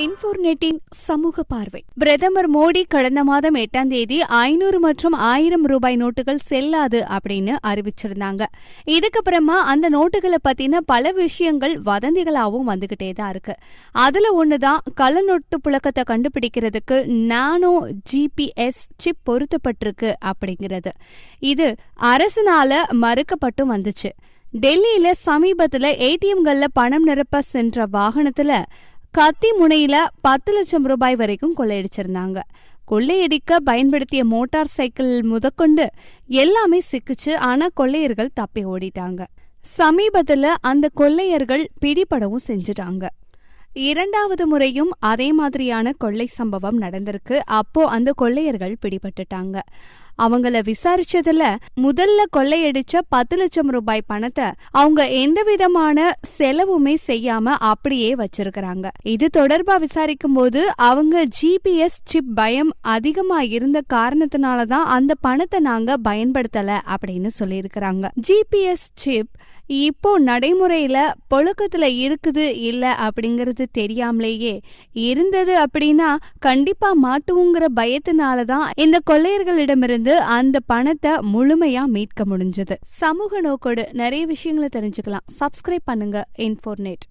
இன்ஃபோர்நெட்டின் சமூக பார்வை. பிரதமர் மோடி கடந்த மாதம் எட்டாம் தேதி ஐநூறு மற்றும் ஆயிரம் ரூபாய் நோட்டுகள் செல்லாது அப்படின்னு அறிவிச்சிருந்தாங்க. இதுக்கப்புறமா அந்த நோட்டுகளை பத்தின பல விஷயங்கள் வதந்திகளாகவும் வந்துகிட்டே தான் இருக்கு. அதுல ஒண்ணுதான் கள்ள நோட்டு புழக்கத்தை கண்டுபிடிக்கிறதுக்கு நானோ ஜிபிஎஸ் சிப் பொருத்தப்பட்டிருக்கு அப்படிங்கிறது. இது அரசினால மறுக்கப்பட்டும் வந்துச்சு. டெல்லியில சமீபத்துல ஏடிஎம்கள்ல பணம் நிரப்ப சென்ற வாகனத்துல கத்தி முனையில பத்து லட்சம் ரூபாய் வரைக்கும் கொள்ளையடிச்சிருந்தாங்க. கொள்ளையடிக்க பயன்படுத்திய மோட்டார் சைக்கிள் முதற்கொண்டு எல்லாமே சிக்கிச்சு ஆனா கொள்ளையர்கள் தப்பி ஓடிட்டாங்க. சமீபத்துல அந்த கொள்ளையர்கள் பிடிபடவும் செஞ்சுட்டாங்க. இரண்டாவது முறையும் அதே மாதிரியான கொள்ளை சம்பவம் நடந்திருக்கு. அப்போ அந்த கொள்ளையர்கள் பிடிபட்டுட்டாங்க. அவங்கள விசாரிச்சதுல முதல்ல கொள்ளையடிச்ச பத்து லட்சம் ரூபாய் பணத்தை அவங்க எந்த விதமான செலவுமே செய்யாம அப்படியே வச்சிருக்கிறாங்க. இது தொடர்பா விசாரிக்கும் போது அவங்க ஜிபிஎஸ் சிப் பயம் அதிகமா இருந்த காரணத்தினால தான் அந்த பணத்தை நாங்க பயன்படுத்தல அப்படின்னு சொல்லியிருக்கிறாங்க. ஜிபிஎஸ் சிப் இப்போ நடைமுறையில புழக்கத்துல இருக்குது இல்ல அப்படிங்கறது தெரியாமலேயே இருந்தது அப்படின்னா கண்டிப்பா மாட்டுவோங்கிற பயத்தினால தான் இந்த கொள்ளையர்களிடமிருந்து அந்த பணத்தை முழுமையா மீட்க முடிஞ்சது. சமூக நோக்கோடு நிறைய விஷயங்களை தெரிஞ்சுக்கலாம். சப்ஸ்கிரைப் பண்ணுங்க. இன்ஃபோர்நெட்